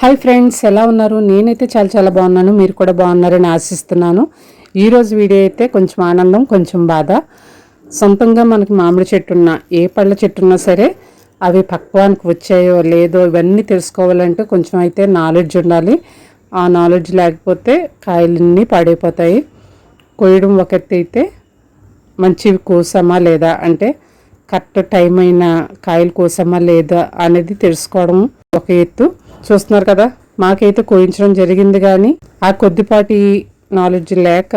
Hi friends ఎలా ఉన్నారు? నేనైతే చాలా చాలా బాగున్నాను. మీరు కూడా బాగున్నారని ఆశిస్తున్నాను. ఈరోజు వీడియో అయితే కొంచెం ఆనందం కొంచెం బాధ. సొంతంగా మనకి మామిడి చెట్టు ఉన్నా ఏ పళ్ళ చెట్టు ఉన్నా సరే అవి పక్వానికి వచ్చాయో లేదో ఇవన్నీ తెలుసుకోవాలంటే కొంచెం అయితే నాలెడ్జ్ ఉండాలి. ఆ నాలెడ్జ్ లేకపోతే కాయలన్నీ పాడైపోతాయి. కోయడం ఒకటి అయితే మంచివి కోసామా లేదా? అంటే కరెక్ట్ టైం అయిన కాయలు కోసామా లేదా అనేది తెలుసుకోవడం ఒక ఎత్తు. చూస్తున్నారు కదా మాకైతే కోయించడం జరిగింది కానీ ఆ కొద్దిపాటి నాలెడ్జ్ లేక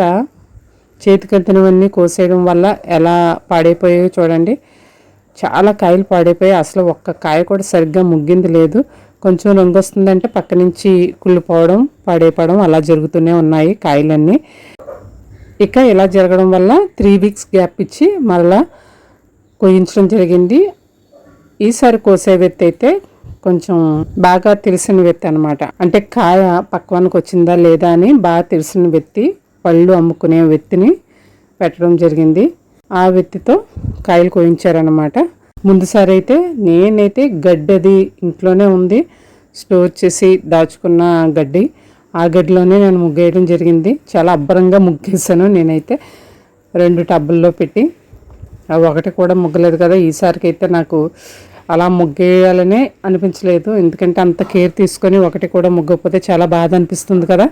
చేతికెత్తినవన్నీ కోసేయడం వల్ల ఎలా పాడైపోయాయో చూడండి. చాలా కాయలు పాడైపోయాయి. అసలు ఒక్క కాయ కూడా సరిగ్గా ముగ్గింది లేదు. కొంచెం రంగు వస్తుందంటే పక్క నుంచి కుళ్ళిపోవడం పాడైపోవడం అలా జరుగుతూనే ఉన్నాయి కాయలన్నీ. ఇక ఇలా జరగడం వల్ల త్రీ వీక్స్ గ్యాప్ ఇచ్చి మరలా కోయించడం జరిగింది. ఈసారి కోసే వ్యక్తి అయితే కొంచెం బాగా తెలిసిన వ్యక్తి అనమాట అంటే కాయ పక్వానికి వచ్చిందా లేదా అని బాగా తెలిసిన వ్యక్తి పళ్ళు అమ్ముకునే వ్యక్తిని పెట్టడం జరిగింది. ఆ వ్యక్తితో కాయలు కోయించారనమాట ముందుసారి అయితే నేనైతే గడ్డది ఇంట్లోనే ఉంది స్టోర్ చేసి దాచుకున్న గడ్డి. ఆ గడ్డిలోనే నేను ముగ్గేయడం జరిగింది. చాలా అబ్బరంగా ముగ్గేసాను నేనైతే. రెండు టబ్బుల్లో పెట్టి. అవి ఒకటి కూడా ముగ్గలేదు కదా ఈసారికి అయితే నాకు అలా ముగ్గేయాలనే అనిపించలేదు. ఎందుకంటే అంత కేర్ తీసుకొని ఒకటి కూడా ముగ్గకపోతే చాలా బాధ అనిపిస్తుంది కదా.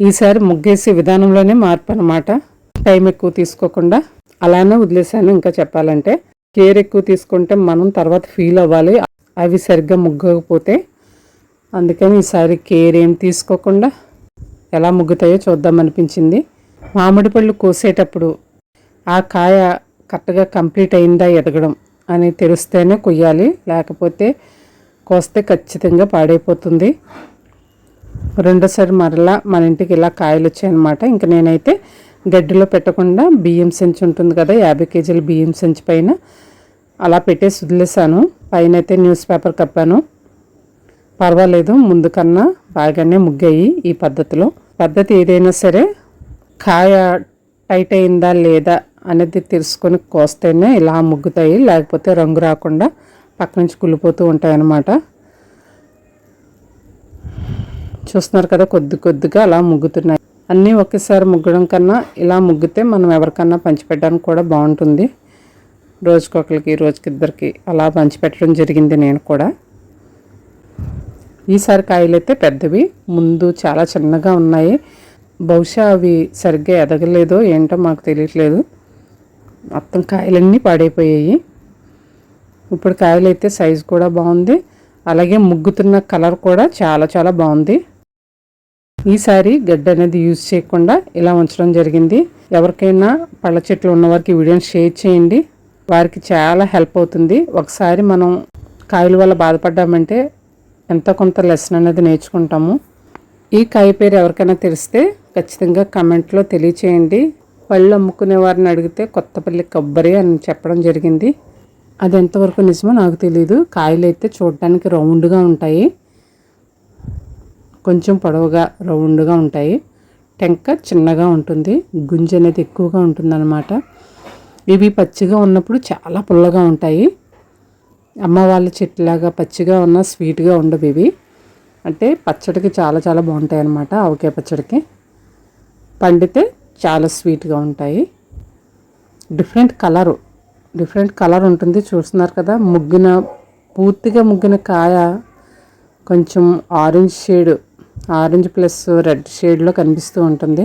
ఈసారి ముగ్గేసే విధానంలోనే మార్పు అనమాట టైం ఎక్కువ తీసుకోకుండా అలానే వదిలేసాను ఇంకా చెప్పాలంటే కేర్ ఎక్కువ తీసుకుంటే మనం తర్వాత ఫీల్ అవ్వాలి. అవి సరిగ్గా ముగ్గకపోతే అందుకని ఈసారి కేర్ ఏం తీసుకోకుండా ఎలా ముగ్గుతాయో చూద్దాం అనిపించింది. మామిడి పళ్ళు కోసేటప్పుడు ఆ కాయ కరెక్ట్గా కంప్లీట్ అయిందా ఎదగడం. అని తెలిస్తేనే కొయ్యాలి. లేకపోతే కోస్తే ఖచ్చితంగా పాడైపోతుంది. రెండోసారి మరలా మన ఇంటికి ఇలా కాయలు వచ్చాయన్నమాట. ఇంకా నేనైతే గడ్డిలో పెట్టకుండా బియ్యం సంచి ఉంటుంది కదా యాభై కేజీల బియ్యం సంచి పైన అలా పెట్టేసి వదిలేసాను పైన అయితే న్యూస్ పేపర్ కప్పాను. పర్వాలేదు ముందు కన్నా బాగానే ముగ్గాయి ఈ పద్ధతిలో. పద్ధతి ఏదైనా సరే కాయ టైట్ అయిందా లేదా అనేది తెలుసుకొని కోస్తేనే ఇలా ముగ్గుతాయి లేకపోతే రంగు రాకుండా పక్క నుంచి కుళ్ళిపోతూ ఉంటాయి అన్నమాట చూస్తున్నారు కదా కొద్ది కొద్దిగా అలా ముగ్గుతున్నాయి. అన్నీ ఒకేసారి ముగ్గడం కన్నా ఇలా ముగ్గితే మనం ఎవరికన్నా పంచిపెట్టడానికి కూడా బాగుంటుంది. రోజుకొకరికి రోజుకి ఇద్దరికి అలా పంచిపెట్టడం జరిగింది నేను కూడా. ఈసారి కాయలు అయితే పెద్దవి ముందు చాలా చిన్నగా ఉన్నాయి. బహుశా అవి సరిగ్గా ఎదగలేదో ఏంటో మాకు తెలియట్లేదు. మొత్తం కాయలన్నీ పాడైపోయాయి. ఇప్పుడు కాయలు అయితే సైజు కూడా బాగుంది. అలాగే ముగ్గుతున్న కలర్ కూడా చాలా చాలా బాగుంది. ఈసారి గడ్డ అనేది యూజ్ చేయకుండా ఇలా ఉంచడం జరిగింది. ఎవరికైనా పళ్ళ చెట్లు ఉన్నవారికి వీడియోని షేర్ చేయండి. వారికి చాలా హెల్ప్ అవుతుంది. ఒకసారి మనం కాయల వల్ల బాధపడ్డామంటే ఎంతో కొంత లెసన్ అనేది నేర్చుకుంటాము. ఈ కాయ పేరు ఎవరికైనా తెలిస్తే ఖచ్చితంగా కమెంట్లో తెలియచేయండి. పళ్ళు అమ్ముకునే వారిని అడిగితే కొత్తపల్లి కొబ్బరి అని చెప్పడం జరిగింది. అది ఎంతవరకు నిజమో నాకు తెలియదు కాయలు అయితే చూడటానికి రౌండ్గా ఉంటాయి. కొంచెం పొడవుగా రౌండ్గా ఉంటాయి. టెంక చిన్నగా ఉంటుంది. గుంజ అనేది ఎక్కువగా ఉంటుందన్నమాట. ఇవి పచ్చిగా ఉన్నప్పుడు చాలా పుల్లగా ఉంటాయి. అమ్మ వాళ్ళ చెట్టులాగా పచ్చిగా ఉన్న స్వీట్గా ఉండవు ఇవి. అంటే పచ్చడికి చాలా చాలా బాగుంటాయి అన్నమాట ఆవకాయ పచ్చడికి. పండితే చాలా స్వీట్గా ఉంటాయి. డిఫరెంట్ కలరు డిఫరెంట్ కలర్ ఉంటుంది. చూస్తున్నారు కదా ముగ్గిన పూర్తిగా ముగ్గిన కాయ కొంచెం orange shade orange plus red షేడ్లో కనిపిస్తూ ఉంటుంది.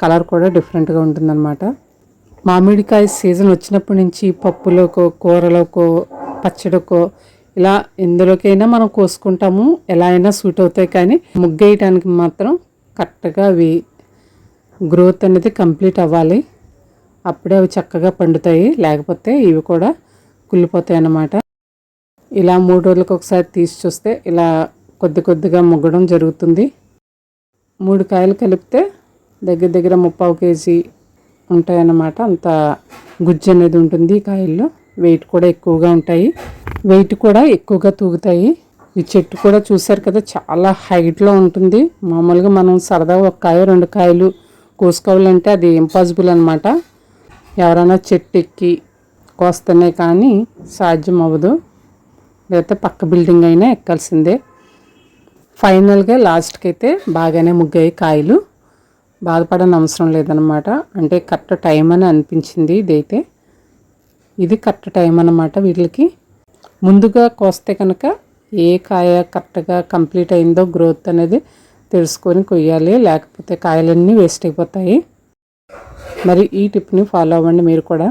కలర్ కూడా డిఫరెంట్గా ఉంటుందన్నమాట. మామిడికాయ సీజన్ వచ్చినప్పటి నుంచి పప్పులోకో కూరలోకో పచ్చడికో ఇలా ఎందులోకైనా మనం కోసుకుంటాము. ఎలా అయినా సూట్ అవుతాయి కానీ ముగ్గేయటానికి మాత్రం కరెక్ట్గా అవి గ్రోత్ అనేది కంప్లీట్ అవ్వాలి. అప్పుడే అవి చక్కగా పండుతాయి. లేకపోతే ఇవి కూడా కుళ్ళిపోతాయి అన్నమాట. ఇలా మూడు రోజులకు ఒకసారి తీసి చూస్తే ఇలా కొద్ది కొద్దిగా ముగ్గడం జరుగుతుంది. మూడు కాయలు కలిపితే దగ్గర దగ్గర ముప్పావు కేజీ ఉంటాయన్నమాట అంత గుజ్జు అనేది ఉంటుంది ఈ కాయల్లో. వెయిట్ కూడా ఎక్కువగా ఉంటాయి. వెయిట్ కూడా ఎక్కువగా తూగుతాయి. ఈ చెట్టు కూడా చూశారు కదా చాలా హైట్లో ఉంటుంది. మామూలుగా మనం సరదాగా ఒక కాయ రెండు కాయలు కోసుకోవాలంటే అది ఇంపాసిబుల్ అనమాట ఎవరైనా చెట్టు ఎక్కి కోస్తేనే కానీ సాధ్యం అవ్వదు లేకపోతే పక్క బిల్డింగ్ అయినా ఎక్కాల్సిందే. ఫైనల్గా లాస్ట్కి అయితే బాగానే ముగ్గాయి కాయలు. బాధపడని అవసరం లేదనమాట అంటే కరెక్ట్ టైం అని అనిపించింది ఇదైతే. ఇది కరెక్ట్ టైం అన్నమాట వీటికి. ముందుగా కోస్తే కనుక ఏ కాయ కరెక్ట్గా కంప్లీట్ అయిందో గ్రోత్ అనేది తెలుసుకొని కొయ్యాలి లేకపోతే కాయలన్నీ వేస్ట్ అయిపోతాయి. మరి ఈ టిప్ని ఫాలో అవ్వండి మీరు కూడా.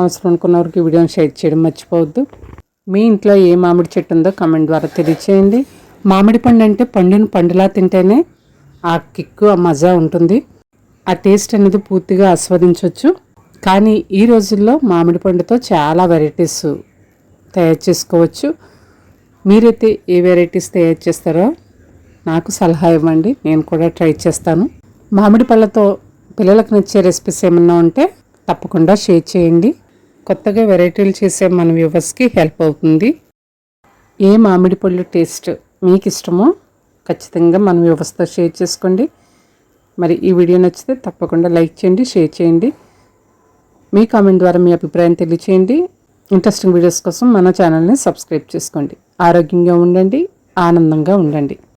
అవసరం అనుకున్న వారికి వీడియోని షేర్ చేయడం మర్చిపోవద్దు. మీ ఇంట్లో ఏ మామిడి చెట్టు ఉందో కమెంట్ ద్వారా తెలియచేయండి. మామిడి పండు అంటే పండును పండులా తింటేనే ఆ కిక్కు ఆ మజా ఉంటుంది. ఆ టేస్ట్ అనేది పూర్తిగా ఆస్వాదించవచ్చు కానీ ఈ రోజుల్లో మామిడి పండుతో చాలా వెరైటీస్ తయారు చేసుకోవచ్చు. మీరైతే ఏ వెరైటీస్ తయారు చేస్తారో నాకు సలహా ఇవ్వండి నేను కూడా ట్రై చేస్తాను. మామిడి పళ్ళతో పిల్లలకు నచ్చే రెసిపీస్ ఏమన్నా ఉంటే తప్పకుండా షేర్ చేయండి. కొత్తగా వెరైటీలు చేసే మన వ్యూవర్స్కి హెల్ప్ అవుతుంది. ఏ మామిడి పళ్ళు టేస్ట్ మీకు ఇష్టమో ఖచ్చితంగా మన వ్యూవర్స్తో షేర్ చేసుకోండి. మరి ఈ వీడియో నచ్చితే తప్పకుండా లైక్ చేయండి షేర్ చేయండి. మీ కామెంట్ ద్వారా మీ అభిప్రాయం తెలియచేయండి. ఇంట్రెస్టింగ్ వీడియోస్ కోసం మన ఛానల్ని సబ్స్క్రైబ్ చేసుకోండి. ఆరోగ్యంగా ఉండండి ఆనందంగా ఉండండి.